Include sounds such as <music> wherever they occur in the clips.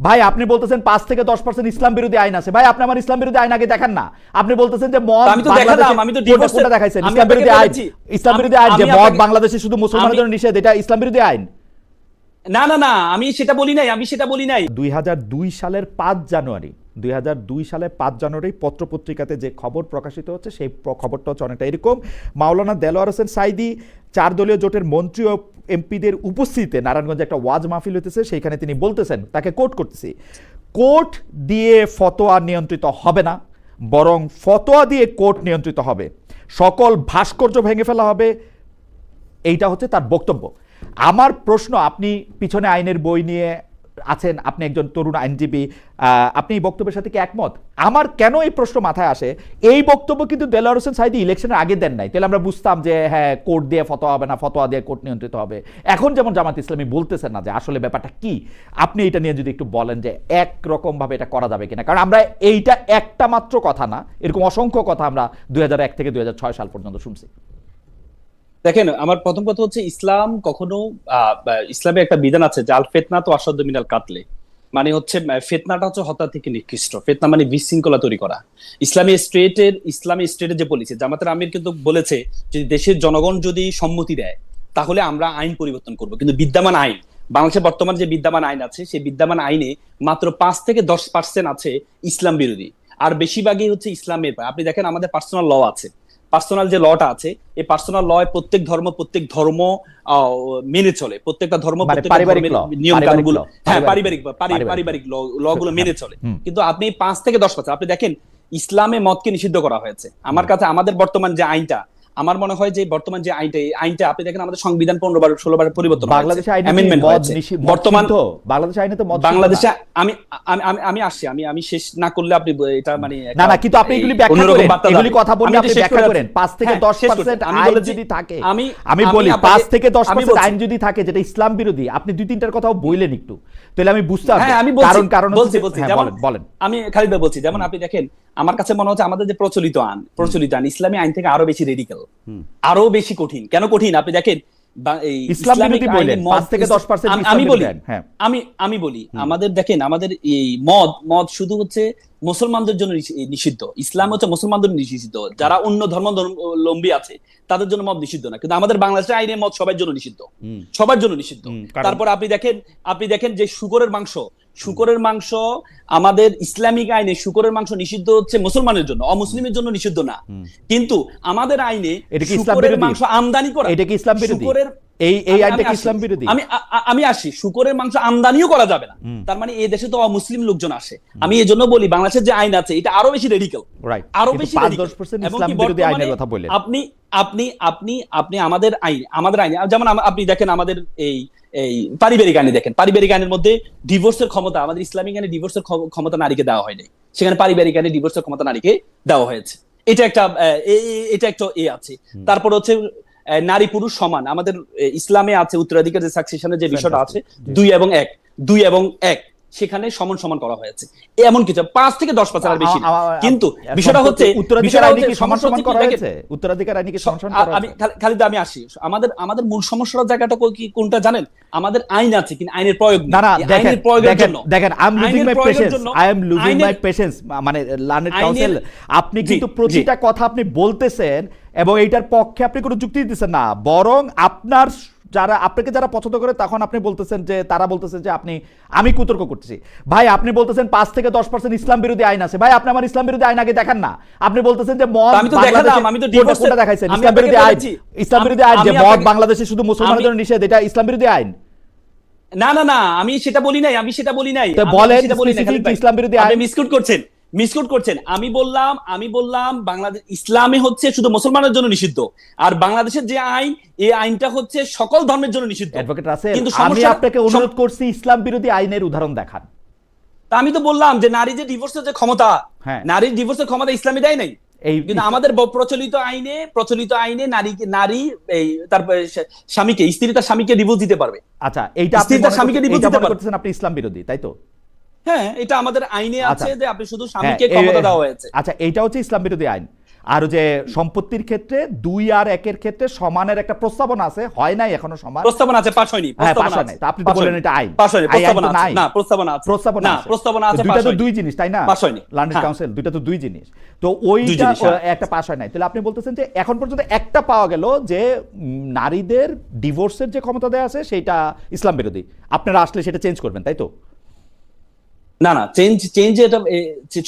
ভাই আপনি বলতেছেন পাঁচ থেকে দশ পার্সেন্ট ইসলাম বিরোধী আইন আছে। ভাই আপনি আমার ইসলাম বিরোধী আইন আগে দেখান না। আপনি বলতেছেন যে মদ আমি তো দেখালাম, আমি তো কোনটা- দেখাইছেন? ইসলাম বিরোধী আইন ইসলাম বিরোধী আইন যে মদ বাংলাদেশে শুধু মুসলমানের জন্য নিষেধ এটা ইসলাম বিরোধী আইন? না না না আমি সেটা বলি নাই আমি সেটা বলি নাই। দুই হাজার দুই সালের পাঁচ জানুয়ারি দুই হাজার দুই সালে পাঁচ জানুয়ারি পত্রপত্রিকাতে যে খবর প্রকাশিত হচ্ছে, সেই খবরটা হচ্ছে অনেকটা এরকম। মাওলানা দেলোয়ার হোসেন সাইদি, চার দলীয় জোটের মন্ত্রী ও এমপিদের উপস্থিতিতে নারায়ণগঞ্জে একটা ওয়াজ মাহফিল হতেছে সেইখানে তিনি বলতেছেন, তাকে কোর্ট করতেছি। কোর্ট দিয়ে ফতোয়া নিয়ন্ত্রিত হবে না, বরং ফতোয়া দিয়ে কোর্ট নিয়ন্ত্রিত হবে। সকল ভাস্কর্য ভেঙে ফেলা হবে, এইটা হচ্ছে তার বক্তব্য। আমার প্রশ্ন, আপনি পিছনে আইনের বই নিয়ে আছেন, আপনি একজন তরুণ আইনজীবী আপনি এই বক্তব্যের সাথে কি একমত? আমার কেন এই প্রশ্ন মাথায় আসে? এই বক্তব্য কিন্তু দেলোয়ার হোসেন সাইদি ইলেকশনের আগে দেন নাই। তাহলে আমরা বুঝতাম যে হ্যাঁ কোর্ট দিয়ে ফতোয়া হবে না, ফতোয়া দিয়ে কোর্ট নিয়ন্ত্রিত হবে। এখন যেমন জামাত ইসলামী বলতেছেন না যে, আসলে ব্যাপারটা কি? আপনি এটা নিয়ে যদি একটু বলেন যে এক রকম ভাবে এটা করা যাবে কিনা? কারণ আমরা এইটা একটা মাত্র কথা না, এরকম অসংখ্য কথা আমরা দুই হাজার এক থেকে দুই হাজার ছয় সাল পর্যন্ত শুনছি। দেখেন, আমার প্রথম কথা হচ্ছে ইসলাম কখনো ইসলামে একটা বিধান আছে জাল ফেতনা তো অসাধ্য মিনাল কাতলে। মানে হচ্ছে ফেতনাটা হচ্ছে হত্যা থেকে নিকৃষ্ট। ফেতনা মানে বিশৃঙ্খলা তৈরি করা। ইসলামী স্টেটের ইসলামী স্টেটের যে পলিসি জামাতের আমির কিন্তু বলেছে যে দেশের জনগণ যদি সম্মতি দেয়, তাহলে আমরা আইন পরিবর্তন করব। কিন্তু বিদ্যমান আইন, বাংলাদেশে বর্তমান যে বিদ্যমান আইন আছে, সেই বিদ্যমান আইনে মাত্র পাঁচ থেকে দশ পার্সেন্ট আছে ইসলাম বিরোধী। আর বেশিরভাগই হচ্ছে ইসলামের, আপনি দেখেন আমাদের পার্সোনাল ল আছে। পার্সোনাল যে লটা আছে এই পার্সোনাল ল প্রত্যেক ধর্ম প্রত্যেক ধর্ম আহ, মেনে চলে। প্রত্যেকটা ধর্ম মানে নিয়ম কানুনগুলো হ্যাঁ পারিবারিক। পারিবারিক ল গুলো মেনে চলে। কিন্তু আপনি পাঁচ থেকে দশ বছর আপনি দেখেন ইসলামে মতকে নিষিদ্ধ করা হয়েছে। আমার কাছে আমাদের বর্তমান যে আইনটা আমার মনে হয় যে বর্তমান যে আইনটা এই আইনটা আপনি দেখেন আমাদের সংবিধান পনেরো বার ষোলো বার পরিবর্তন বাংলাদেশে মদ বর্তমান? বাংলাদেশে আইনে তো বাংলাদেশে আমি আমি আমি- আসছি আমি আমি শেষ না করলে আপনি এটা মানে না না কিন্তু আপনি এগুলি ব্যাখ্যা করেন। এগুলি কথা আমি আপনি ব্যাখ্যা করেন। যাচ্ছি। পাঁচ থেকে হ্যাঁ, দশ শেষ করছি। পার্সেন্ট আমি আইন যদি থাকে। আমি আমি বলি আপনাকে- পাঁচ থেকে দশ আমি পার্সেন্ট বলছি। আইন যদি থাকে যেটা ইসলাম বিরোধী আপনি দুই তিনটার কথাও বললেন একটু। তাহলে আমি বুঝতে পারব। হ্যাঁ আমি বলছি কারণ কারণ বলছি বলছি হ্যাঁ, যেমন বলেন আমি খালিদ বলছি যেমন আপনি দেখেন আমার কাছে মনে হচ্ছে আমাদের যে প্রচলিত আইন প্রচলিত আইন ইসলামী আইন থেকে আরও বেশি রেডিক্যাল আরও বেশি কঠিন। কেন কঠিন? আপনি দেখেন এই ইসলাম ইসলামিক বিরোধী আইনে বললেন, মদ- পাঁচ থেকে 10% আমি- বলি হ্যাঁ। আমি আমি বলি আমাদের দেখেন আমাদের এই মদ মদ শুধু হচ্ছে মুসলমানদের জন্য নিষিদ্ধ। ইসলাম হচ্ছে মুসলমানদের নিষিদ্ধ। যারা অন্য ধর্মাবলম্বী আছে তাদের জন্য মদ নিষিদ্ধ না। কিন্তু আমাদের বাংলাদেশের আইনে মদ সবার জন্য নিষিদ্ধ। সবার জন্য নিষিদ্ধ। তারপর আপনি দেখেন আপনি দেখেন যে শুকরের মাংস শুকরের মাংস আমাদের ইসলামিক আইনে শুকরের মাংস নিষিদ্ধ হচ্ছে মুসলমানের জন্য অমুসলিমের জন্য নিষিদ্ধ না। কিন্তু আমাদের আইনে শুকরের মাংস আমদানি করা এটা কি ইসলাম বিরোধী? এই এই আইনটা কি ইসলাম বিরোধী? আমি আমি আসি। শুকরের মাংস আমদানিও করা যাবে না। তার মানে এই দেশে তো অমুসলিম লোকজন আসে। আমি এই জন্য বলি বাংলাদেশের যে আইন আছে এটা আরও বেশি রেডিক্যাল রাইট আরও বেশি ইসলাম বিরোধী আইনের কথা বললেন। আপনি আপনি আপনি আপনি আমাদের আইন আমাদের আইনে যেমন আপনি দেখেন আমাদের এই এই পারিবারিক আইনে দেখেন পারিবারিক আইনের মধ্যে ডিভোর্সের ক্ষমতা আমাদের ইসলামিক আইনে ডিভোর্সের ক্ষম- ক্ষমতা নারীকে দেওয়া হয়নি। সেখানে পারিবারিক আইনে ডিভোর্সের ক্ষমতা নারীকে দেওয়া হয়েছে। এটা একটা এটা একটা এ আছে। তারপর হচ্ছে নারী পুরুষ সমান। আমাদের ইসলামে আছে উত্তরাধিকার যে সাকসেশনের যে বিষয়টা আছে দুই এবং এক। দুই এবং এক। সেখানে সমান সমান করা হয়েছে। এমন কিছু পাঁচ থেকে দশ পার্সেন্ট আর বেশি কিন্তু বিষয়টা হচ্ছে? খালি- খালিদ আমি আসি। আমাদের আমাদের মূল সমস্যার জায়গাটা কি কোনটা জানেন? আমাদের আইন আছে কিন্তু আইনের প্রয়োগ না আইনের প্রয়োগের জন্য দেখেন I am losing my patience I am losing my patience মানে লার্নেড কাউন্সিল আপনি কিন্তু প্রতিটা কথা আপনি বলতেছেন এবং এইটার পক্ষে আপনি কোনো যুক্তি দিতেছেন না। বরং আপনার যারা আপনাকে যারা পছন্দ করে তখন আপনি বলতেছেন যে তারা বলতেছেন যে আপনি আমি কুতর্ক করতেছি। ভাই আপনি বলতেছেন পাঁচ থেকে দশ পার্সেন্ট ইসলাম বিরোধী আইন আছে। ভাই আপনি আমার ইসলাম বিরোধী আইন আগে দেখান না। আপনি বলতেছেন যে মদ আমি তো বাংলাদেশে- দেখালাম, আমি তো কোনটা- দেখাইছেন ইসলাম বিরোধী আইন। ইসলাম বিরোধী আইন যে মদ বাংলাদেশে শুধু মুসলমানের জন্য নিষেধ এটা ইসলাম বিরোধী আইন। না না না আমি সেটা বলি নাই আমি সেটা বলি নাই বলেন। ইসলাম বিরোধী আইন। মিসকুট করছেন। মিসকুট করছেন। আমি বললাম আমি বললাম বাংলাদেশ ইসলামে হচ্ছে শুধু মুসলমানের জন্য নিষিদ্ধ। আর বাংলাদেশের যে আইন এই আইনটা হচ্ছে সকল ধর্মের জন্য নিষিদ্ধ। অ্যাডভোকেট রাসেল কিন্তু আমি আপনাকে অনুরোধ করছি ইসলাম বিরোধী আইনের উদাহরণ দেখান। তা আমি তো বললাম যে নারী যে ডিভোর্সের যে ক্ষমতা হ্যাঁ। নারীর ডিভোর্সের ক্ষমতা ইসলামে দেয় নাই। এই কিন্তু আমাদের প্রচলিত আইনে প্রচলিত আইনে নারী নারী এই তারপরে স্বামীকে স্ত্রী তার স্বামীকে ডিভোর্স দিতে পারবে। আচ্ছা এইটা আপনি স্ত্রী তার স্বামীকে এইটা দিতে পারে। করতেছেন আপনি ইসলাম বিরোধী তাই তো? হ্যাঁ এটা আমাদের আইনে আছে আচ্ছা। যে আপনি শুধু হ্যাঁ, স্বামীকে ক্ষমতা দেওয়া হয়েছে আচ্ছা এইটা হচ্ছে ইসলাম বিরোধী আইন আর যে সম্পত্তির ক্ষেত্রে দুই আর একের ক্ষেত্রে সমানের একটা প্রস্তাবনা আছে হয় নাই এখনও সমান প্রস্তাবনা আছে পাশ হয়নি হ্যাঁ, প্রস্তাবনা আছে আপনি তো পাশ হয়নি। এটা আইন। পাশ হয়নি প্রস্তাবনা আছে না প্রস্তাবনা আছে প্রস্তাবনা আছে। প্রস্তাবনা আছে তো দুই জিনিস তাই না পাশ হয়নি। হ্যাঁ। কাউন্সিল দুইটা তো দুই জিনিস তো ওইটা হ্যাঁ। একটা পাস হয় নাই তাহলে আপনি বলতেছেন যে এখন পর্যন্ত একটা পাওয়া গেল যে নারীদের ডিভোর্সের যে ক্ষমতা দেওয়া আছে সেটা ইসলাম বিরোধী আপনারা আসলে সেটা চেঞ্জ করবেন তাই তো না না চেঞ্জ চেঞ্জ এটা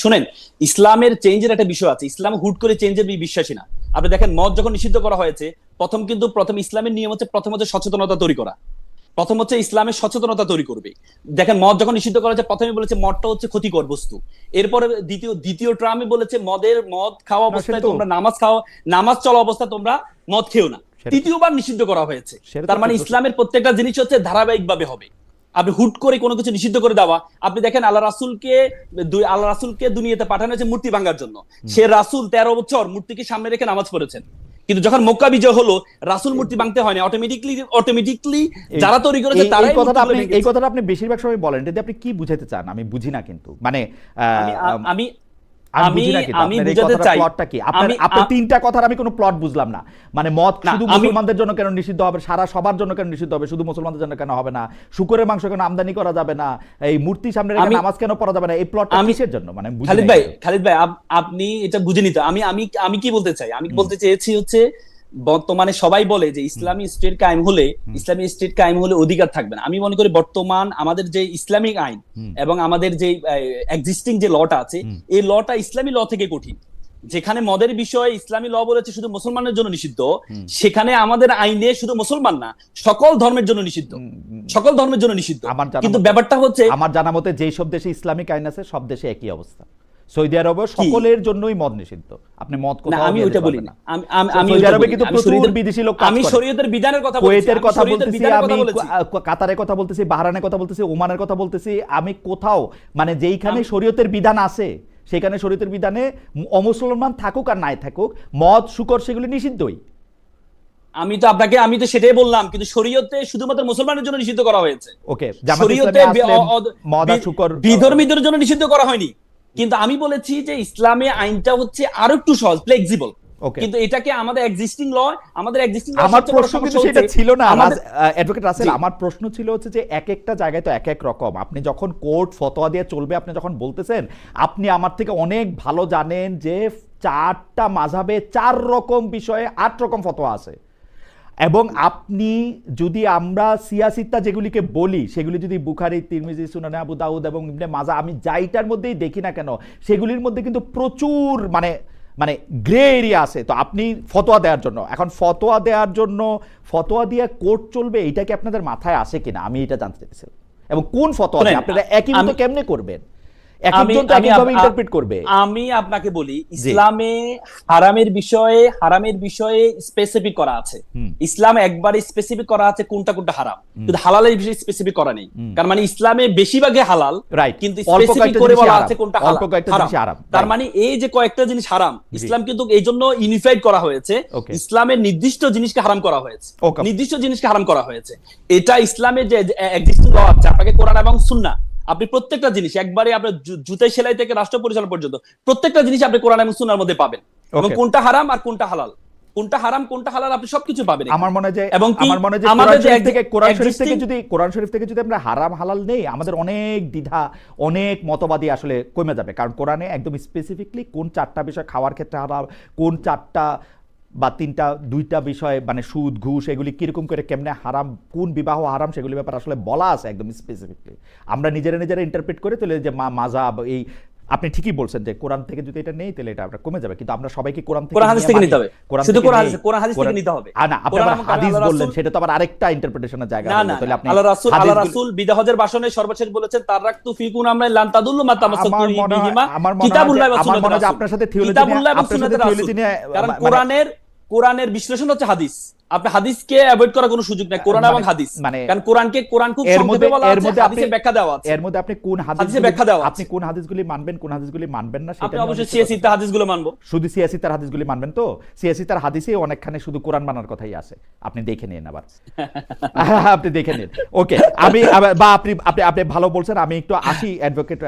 শুনেন ইসলামের চেঞ্জের একটা বিষয় আছে। ইসলাম হুট করে চেঞ্জের বিশ্বাসী না। আপনি দেখেন মদ যখন নিষিদ্ধ করা হয়েছে প্রথম কিন্তু প্রথম ইসলামের নিয়ম হচ্ছে প্রথম হচ্ছে সচেতনতা তৈরি করা। প্রথম হচ্ছে ইসলামের সচেতনতা তৈরি করবে। দেখেন মদ যখন নিষিদ্ধ করা হয়েছে প্রথমে বলেছে মদটা হচ্ছে ক্ষতিকর বস্তু। এরপরে দ্বিতীয় দ্বিতীয় ট্রামে বলেছে মদের মদ খাওয়া অবস্থায় তোমরা নামাজ খাওয়া নামাজ চলা অবস্থায় তোমরা মদ খেও না। তৃতীয়বার নিষিদ্ধ করা হয়েছে। তার মানে ইসলামের প্রত্যেকটা জিনিস হচ্ছে ধারাবাহিকভাবে হবে। আপনি হুট করে কোনো কিছু নিষিদ্ধ করে দেওয়া আপনি দেখেন আল্লাহ রাসুলকে দুই- আল্লাহ রাসুলকে দুনিয়াতে পাঠানো হয়েছে মূর্তি ভাঙার জন্য। সে রাসুল তেরো বছর মূর্তিকে সামনে রেখে নামাজ পড়েছেন। কিন্তু যখন মক্কা বিজয় হলো রাসুল মূর্তি ভাঙতে হয়নি। অটোমেটিকলি অটোমেটিকলি যারা তৈরি করেছে তার এই তারাই কথাটা আপনি এই কথাটা আপনি বেশিরভাগ সময় বলেন যদি আপনি কি বুঝাইতে চান আমি বুঝি না কিন্তু। মানে আমি আম, আমি আমি আমি বুঝি না কিন্তু আমি আপনার এই বুঝাতে চাই। প্লটটা কি? আপনার আমি তিনটা কথার আমি কোনো প্লট বুঝলাম না। মানে মদ শুধু মুসলমানদের জন্য কেন নিষিদ্ধ হবে? সারা সবার জন্য কেন নিষিদ্ধ হবে? শুধু মুসলমানদের জন্য কেন হবে না? শুকরের মাংস কেন আমদানি করা যাবে না? এই মূর্তি সামনে রেখে নামাজ কেন পড়া যাবে না? এই প্লটটা কিসের জন্য? মানে খালিদ ভাই খালিদ ভাই আপনি এটা বুঝে নিতে আমি আমি আমি কি বলতে চাই? আমি বলতে চেয়েছি হচ্ছে বর্তমানে সবাই বলে যে ইসলামী স্টেট কায়েম হলে ইসলামী স্টেট কায়েম হলে অধিকার থাকবে না। আমি মনে করি বর্তমান আমাদের যে ইসলামিক আইন এবং আমাদের যে এক্সিস্টিং যে লটা আছে এই লটা ইসলামী ল থেকে কঠিন। যেখানে মদের বিষয়ে ইসলামী ল বলেছে শুধু মুসলমানের জন্য নিষিদ্ধ সেখানে আমাদের আইনে শুধু মুসলমান না সকল ধর্মের জন্য নিষিদ্ধ। সকল ধর্মের জন্য নিষিদ্ধ। কিন্তু ব্যাপারটা হচ্ছে আমার জানা মতে যেই সব দেশে ইসলামিক আইন আছে সব দেশে একই অবস্থা। সৌদি আরবে সকলের জন্যই মদ নিষিদ্ধ। আপনি মদ কোথাও আমি যেতে বলি না। আমি আমি- সৌদি আরবে কিন্তু প্রচুর বিদেশি লোক আমি শরীয়তের বিধানের কথা বলছি। কুয়েতের কথা বলতেছি আমি কাতারের কথা বলতেছি বাহরানের কথা বলতেছি ওমানের কথা বলতেছি। আমি কোথাও মানে যেইখানে শরীয়তের বিধান আছে সেখানে শরীয়তের বিধানে অমুসলমান থাকুক আর নাই থাকুক মদ শুকর সেগুলি নিষিদ্ধই। আমি তো আপনাকে আমি তো সেটাই বললাম কিন্তু শরীয়তে শুধুমাত্র মুসলমানের জন্য নিষিদ্ধ করা হয়েছে। ওকে শরীয়তে মদ আর শুকর বিধর্মীদের জন্য নিষিদ্ধ করা হয়নি। কিন্তু আমি বলেছি যে ইসলামে আইনটা হচ্ছে আরও একটু সহজ ফ্লেক্সিবল কিন্তু এটাকে আমাদের এক্সিস্টিং ল আমাদের এক্সিস্টিং আমার প্রশ্ন কিন্তু সেটা ছিল না অ্যাডভোকেট রাসেল আমার প্রশ্ন ছিল হচ্ছে যে এক একটা জায়গায় তো এক এক রকম। আপনি যখন কোর্ট ফতোয়া দিয়ে চলবে আপনি যখন বলতেছেন আপনি আমার থেকে অনেক ভালো জানেন যে চারটা মাঝাবে চার রকম বিষয়ে আট রকম ফতোয়া আছে। এবং আপনি যদি আমরা সিয়াসিত্তা যেগুলিকে বলি সেগুলি যদি বুখারি তিরমিজি সুনানে আবু দাউদ এবং ইবনে মাজা আমি যাইটার মধ্যেই দেখি না কেন সেগুলির মধ্যে কিন্তু প্রচুর মানে মানে গ্রে এরিয়া আছে। তো আপনি ফতোয়া দেওয়ার জন্য। এখন ফতোয়া দেওয়ার জন্য ফতোয়া দিয়ে কোর্ট চলবে এটা কি আপনাদের মাথায় আসে কিনা? আমি এটা জানতে চাইছিলাম এবং কোন ফতোয়া আপনারা একই মতো কেমনে করবেন? আমি আপনাকে বলি ইসলামে হারামের বিষয়ে হারামের বিষয়ে স্পেসিফিক করা আছে। ইসলাম একবারে স্পেসিফিক করা আছে কোনটা কোনটা হারাম। কিন্তু হালালের বিষয়ে স্পেসিফিক করা নেই। কারণ মানে ইসলামে বেশিরভাগই হালাল. কিন্তু স্পেসিফিক করে বলা আছে কোনটা হারাম। তার মানে এই যে কয়েকটা জিনিস হারাম ইসলাম কিন্তু এই জন্য ইউনিফাইড করা হয়েছে। ইসলামের নির্দিষ্ট জিনিসকে হারাম করা হয়েছে। নির্দিষ্ট জিনিসকে হারাম করা হয়েছে। এটা ইসলামের যে এক্সিস্টিং ল আছে আপনাকে কোরআন এবং সুন্নাহ আপনি প্রত্যেকটা জিনিস একবারে আপনার জু- জুতাই সেলাই থেকে রাষ্ট্র পরিচালনা পর্যন্ত প্রত্যেকটা জিনিস আপনি কোরআন এবং সুন্নাহর মধ্যে পাবেন। এবং কোনটা হারাম আর কোনটা হালাল। কোনটা হারাম কোনটা হালাল আপনি সবকিছু পাবেন আমার মনে হয় এবং আমার মনে হয় আমাদের শরীফ থেকে কোরআন শরীফ থেকে যদি কোরআন শরীফ থেকে যদি আমরা হারাম হালাল নেই আমাদের অনেক দ্বিধা অনেক মতবাদী আসলে কমে যাবে। কারণ কোরআনে একদম স্পেসিফিকলি কোন চারটা বিষয় খাওয়ার ক্ষেত্রে হারাম কোন চারটা বা তিনটা দুইটা বিষয় মানে সুদ ঘুষ এগুলি কীরকম করে কেমনে হারাম কোন বিবাহ হারাম সেগুলি ব্যাপার আসলে বলা আছে একদম স্পেসিফিকলি আমরা নিজেরা নিজেরা ইন্টারপ্রেট করে তাহলে যে মা মাজাব এই আপনি ঠিকই বলছেন যে কোরআন থেকে যদি এটা নেই তাহলে এটা আমরা কমে যাবে কিন্তু আমরা সবাইকে কোরআন থেকে কোরআন হাদিস থেকে নিতে হবে। কোরআন শুধু কোরআন। হাদিস- কোরআন হাদিস থেকে নিতে হবে। আ, না আপনি আবার হাদিস বললেন সেটা তো আবার আরেকটা ইন্টারপ্রিটেশনের জায়গা না তাহলে আপনি আল্লাহ রাসূল আল্লাহ রাসূল বিদাহজের ভাষণে সর্বশেষ বলেছেন ফিকুন আমরা লান তাদুল্লু মা মনে বিহিমা মনে কিতাবুল্লাহ ওয়া মনে রাসূল। আপনার সাথে এবং আপনার সাথে রাসূল। নিয়ে, কারণ মানে- কোরআনের কোরআনের বিশ্লেষণ হচ্ছে হাদিস। আপনি হাদিসকে অ্যাভয়েড করার কোনো সুযোগ নাই কোরআন মানে- এবং হাদিস। মানে- কারণ কোরআনকে কোরআন খুব সংক্ষেপে বলা এর আছে মধ্যে আপনি ব্যাখ্যা দেওয়া আছে। এর মধ্যে আপনি কোন হাদিস ব্যাখ্যা দেওয়া আপনি কোন হাদিসগুলি মানবেন কোন হাদিসগুলি মানবেন না সেটা আপনি অবশ্যই অনেক সিএসি তে হাদিসগুলো মানবো। শুধু সিএসি তার হাদিসগুলি মানবেন তো? সিএসি তার হাদিসে অনেকখানে শুধু কোরআন মানার কথাই আছে। আপনি দেখে নিন আবার। <laughs> আপনি দেখে নিন। ওকে আমি বা আপনি আপনি আপনি ভালো বলছেন আমি একটু আসি। অ্যাডভোকেট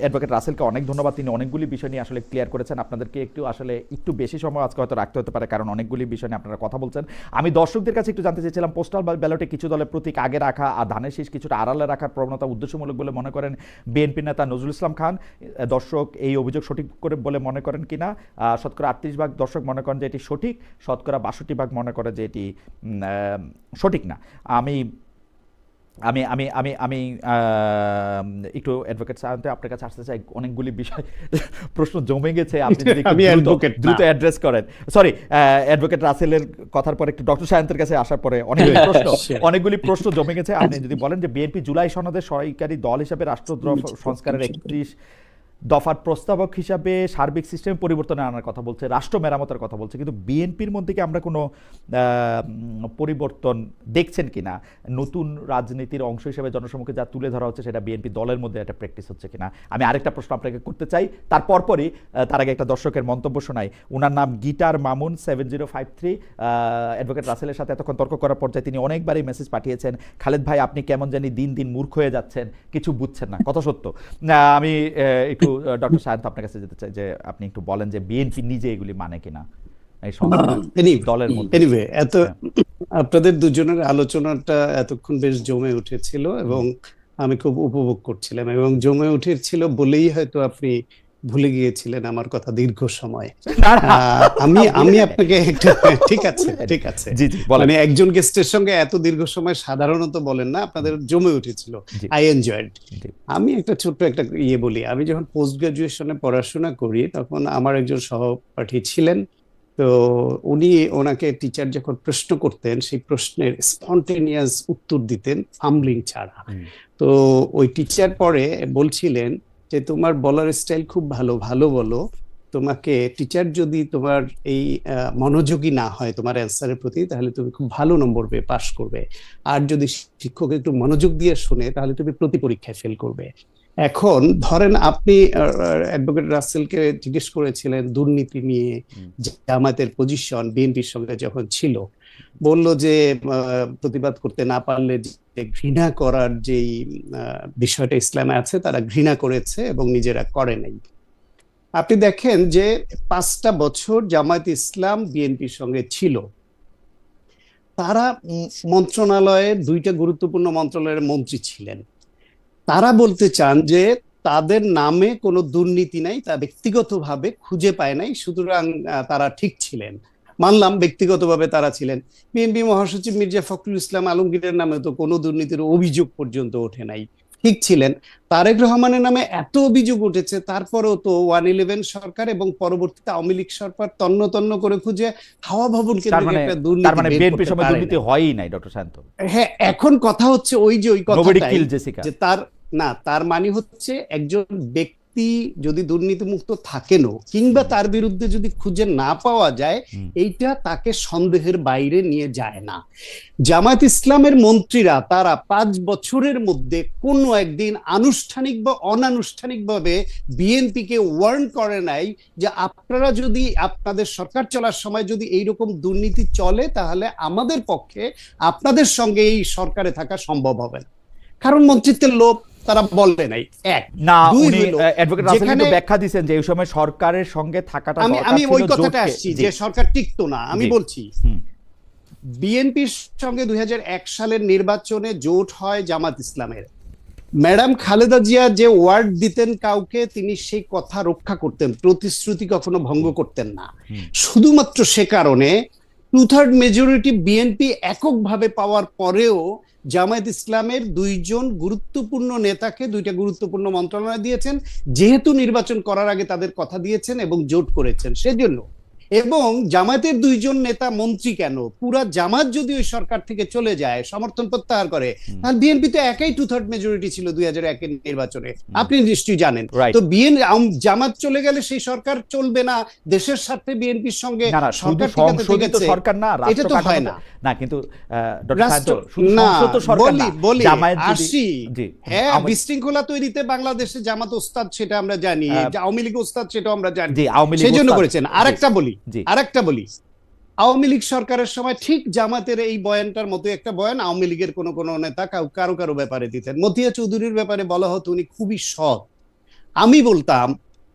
অ্যাডভোকেট রাসেলকে অনেক ধন্যবাদ। তিনি অনেকগুলি বিষয় নিয়ে আসলে ক্লিয়ার করেছেন। আপনাদেরকে একটু আসলে একটু বেশি সময় আজকে হয়তো রাখতে হতে পারে কারণ অনেকগুলি বিষয় নিয়ে আপনারা কথা বলছেন। আমি দর্শকদের কাছে একটু জানতে চেয়েছিলাম, পোস্টাল ব্যালটে কিছু দলের প্রতীক আগে রাখা আর ধানের শীষ কিছুটা আড়ালে রাখার প্রবণতা উদ্দেশ্যমূলক বলে মনে করেন বিএনপি নেতা নজরুল ইসলাম খান। দর্শক এই অভিযোগ সঠিক করে বলে মনে করেন কিনা? শতকরা আটত্রিশ ভাগ দর্শক মনে করেন যে এটি সঠিক, শতকরা বাষট্টি ভাগ মনে করে যে এটি সঠিক না। আমি আমি আমি আমি আমি একটু অ্যাডভোকেট সায়ন্তে আপনার কাছে আসতে চাই অনেকগুলি বিষয় প্রশ্ন জমে গেছে আপনি যদি <laughs> দ্রুত- দ্রুত অ্যাড্রেস করেন। সরি অ্যাডভোকেট রাসেলের কথার পরে একটু ডক্টর সায়ন্তের কাছে আসার পরে অনেকগুলি <laughs> প্রশ্ন অনেকগুলি প্রশ্ন জমে গেছে। আপনি যদি বলেন যে বিএনপি জুলাই সনদের সরকারি দল হিসাবে রাষ্ট্রদ্রোহ সংস্কারের একত্রিশ দফার প্রস্তাবক হিসাবে সার্বিক সিস্টেম পরিবর্তনে আনার কথা বলছে রাষ্ট্র মেরামতের কথা বলছে কিন্তু বিএনপির মধ্যে কি আমরা কোনো পরিবর্তন দেখছেন কিনা? নতুন রাজনীতির অংশ হিসেবে জনসমুখে যা তুলে ধরা হচ্ছে সেটা বিএনপি দলের মধ্যে একটা প্র্যাকটিস হচ্ছে কিনা? আমি আরেকটা প্রশ্ন আপনাকে করতে চাই তার পরপরই তার আগে একটা দর্শকের মন্তব্য শোনাই। ওনার নাম guitar Mamun seven zero five three advocate রাসেলের সাথে এতক্ষণ তর্ক করার পর্যায়ে তিনি অনেকবারই মেসেজ পাঠিয়েছেন খালেদ ভাই আপনি কেমন জানি দিন দিন মূর্খ হয়ে যাচ্ছেন কিছু বুঝছেন না কত সত্য। আমি আহ, একটু ডক্টর সায়ন্ত আপনার কাছে যেতে চাই যে আপনি একটু বলেন যে বিএনপি নিজে এগুলি মানে কিনা। এনিওয়ে এত আপনাদের দুজনের আলোচনাটা এতক্ষণ বেশ জমে উঠেছিল এবং আমি খুব উপভোগ করছিলাম এবং জমে উঠেছিল বলেই হয়তো আপনি ভুলে গিয়েছিলেন আমার কথা দীর্ঘ সময়। আমি আমি আপনাকে একটা <laughs> ঠিক আছে ঠিক আছে। মানে একজন গেস্টের সঙ্গে এত দীর্ঘ সময় সাধারণত বলেন না আপনাদের জমে উঠেছিল। আই এনজয়েড আমি একটা ছোট্ট একটা ইয়ে বলি আমি যখন পোস্ট গ্রাজুয়েশনে পড়াশোনা করি তখন আমার একজন সহপাঠী ছিলেন তো উনি ওনাকে টিচার যখন প্রশ্ন করতেন সেই প্রশ্নের স্পন্টেনিয়াস উত্তর দিতেন ফাম্বলিং ছাড়া। তো ওই টিচার পরে বলছিলেন যে তোমার বলার স্টাইল খুব ভালো ভালো বলো। তোমাকে টিচার যদি তোমার এই মনোযোগী না হয় তোমার অ্যান্সারের প্রতি তাহলে তুমি খুব ভালো নম্বর পেয়ে পাশ করবে। আর যদি শিক্ষক একটু মনোযোগ দিয়ে শুনে তাহলে তুমি প্রতি পরীক্ষায় ফেল করবে। এখন ধরেন আপনি অ্যাডভোকেট রাসেলকে জিজ্ঞেস করেছিলেন দুর্নীতি নিয়ে। জামাতের পজিশন বিএনপির সঙ্গে যখন ছিল বলল যে প্রতিবাদ করতে না পারলে যে ঘৃণা করার যেই বিষয়টা ইসলামে আছে তারা ঘৃণা করেছে এবং নিজেরা করে নাই। আপনি দেখেন যে পাঁচটা বছর জামায়াত ইসলাম বিএনপির সঙ্গে ছিল। তারা উম, মন্ত্রণালয়ের দুইটা গুরুত্বপূর্ণ মন্ত্রণালয়ের মন্ত্রী ছিলেন। তারা বলতে চান যে তাদের নামে কোনো দুর্নীতি নাই তা ব্যক্তিগতভাবে খুঁজে পায় নাই সুতরাং তারা ঠিক ছিলেন। মানলাম ব্যক্তিগতভাবে তারা ছিলেন। বিএনপি মহাসচিব মির্জা ফখরুল ইসলাম আলমগীরের নামে তো কোনো দুর্নীতির অভিযোগ পর্যন্ত ওঠে নাই। ঠিক ছিলেন। তারেক রহমানের নামে এত অভিযোগ উঠেছে তারপরেও তো ওয়ান ইলেভেন সরকার এবং পরবর্তীতে আওয়ামী লীগ সরকার তন্ন তন্ন করে খুঁজে হাওয়া ভবন মানে দুর্নীতি মানে দুর্নীতি। হয়ই নাই ডক্টর শান্ত। হ্যাঁ এখন কথা হচ্ছে ওই যে ওই জেসিকা যে তার না তার মানে হচ্ছে একজন ব্যক্তি যদি দুর্নীতিমুক্ত থাকেনও কিংবা তার বিরুদ্ধে যদি খুঁজে না পাওয়া যায় এইটা তাকে সন্দেহের বাইরে নিয়ে যায় না। জামায়াত ইসলামের মন্ত্রীরা তারা পাঁচ বছরের মধ্যে কোনো একদিন আনুষ্ঠানিক বা অনানুষ্ঠানিকভাবে বিএনপিকে ওয়ার্ন করে নাই যে আপনারা যদি আপনাদের সরকার চলার সময় যদি এইরকম দুর্নীতি চলে তাহলে আমাদের পক্ষে আপনাদের সঙ্গে এই সরকারে থাকা সম্ভব হবে না। কারণ মন্ত্রিত্বের লোভ তারা বলে নাই। এক। না উনি অ্যাডভোকেট রাসেল কিন্তু ব্যাখ্যা যে এই সময় সরকারের সঙ্গে থাকাটা আমি আমি ওই কথাটা আসছি যে সরকার টিকতো না। আমি বলছি বিএনপির সঙ্গে দুই সালের নির্বাচনে জোট হয় জামাত ইসলামের। ম্যাডাম খালেদা জিয়া যে ওয়ার্ড দিতেন কাউকে তিনি সেই কথা রক্ষা করতেন প্রতিশ্রুতি কখনো ভঙ্গ করতেন না। শুধুমাত্র সে কারণে টু থার্ড মেজরিটি বিএনপি এককভাবে পাওয়ার পরেও জামায়াত ইসলামের দুইজন গুরুত্বপূর্ণ নেতাকে দুইটা গুরুত্বপূর্ণ মন্ত্রণালয় দিয়েছেন, যেহেতু নির্বাচন করার আগে তাদের কথা দিয়েছেন এবং জোট করেছেন, সেজন্য এবং জামায়াতের দুইজন নেতা মন্ত্রী কেন? পুরা জামাত যদি ওই সরকার থেকে চলে যায় সমর্থন প্রত্যাহার করে তাহলে বিএনপি তো একাই টু থার্ড মেজরিটি ছিল দুই হাজার একের নির্বাচনে। আপনি নিশ্চয়ই জানেন। তো বিএন জামাত চলে গেলে সেই সরকার চলবে না দেশের স্বার্থে বিএনপির সঙ্গে সরকার না এটা তো হয় না। না কিন্তু হ্যাঁ বিশৃঙ্খলা তৈরিতে বাংলাদেশে জামাত ওস্তাদ সেটা আমরা জানি। আওয়ামী লীগ ওস্তাদ সেটা আমরা জানি। সেই জন্য করেছেন। আরেকটা বলি আরেকটা বলি, আওয়ামী লীগ সরকারের সময় ঠিক জামাতের এই বয়ানটার মতো একটা বয়ান আওয়ামী লীগের কোনো কোনো নেতা কারও কারও ব্যাপারে দিতেন। মতিয়া চৌধুরীর ব্যাপারে বলা হতো উনি খুবই সৎ। আমি বলতাম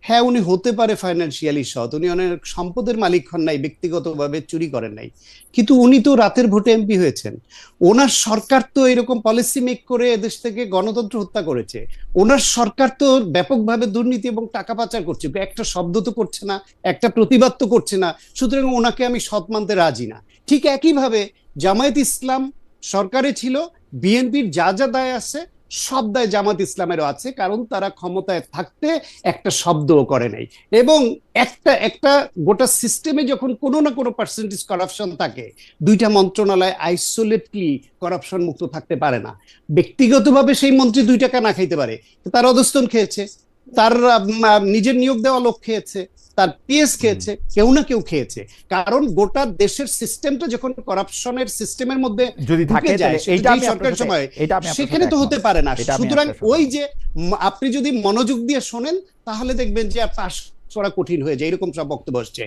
হ্যাঁ উনি হতে পারে ফাইন্যান্সিয়ালি সৎ। উনি অনেক সম্পদের মালিক হন নাই, ব্যক্তিগতভাবে চুরি করেন নাই। কিন্তু উনি তো রাতের ভোটে এমপি হয়েছেন। ওনার সরকার তো এরকম পলিসি মেক করে এদেশ থেকে গণতন্ত্র হত্যা করেছে। ওনার সরকার তো ব্যাপকভাবে দুর্নীতি এবং টাকা পাচার করছে। একটা শব্দ তো করছে না, একটা প্রতিবাদ তো করছে না। সুতরাং ওনাকে আমি সৎ মানতে রাজি না। ঠিক একইভাবে জামায়াত ইসলাম সরকারে ছিল, বিএনপির যা যা দায় আছে সব দায় জামাত ইসলামেরও আছে, কারণ তারা ক্ষমতায় থাকতে একটা শব্দও করে নাই। এবং একটা একটা গোটা সিস্টেমে যখন কোনো না কোনো পার্সেন্টেজ করাপশন থাকে, দুইটা মন্ত্রণালয় আইসোলেটলি করাপশন মুক্ত থাকতে পারে না। ব্যক্তিগতভাবে সেই মন্ত্রী দুই টাকা না খাইতে পারে তার অধস্তন খেয়েছে। তার নিজের নিয়োগ দেওয়া লোক খেয়েছে তার পিএস খেয়েছে কেউ না কেউ খেয়েছে। কারণ গোটা দেশের সিস্টেমটা যখন করাপশনের সিস্টেমের মধ্যে যদি থাকে সরকারের সময় সেখানে তো হতে পারে না। সুতরাং ওই যে আপনি যদি মনোযোগ দিয়ে শোনেন তাহলে দেখবেন যে পাশ করা কঠিন হয়ে যায়। এরকম সব বক্তব্য আসছে।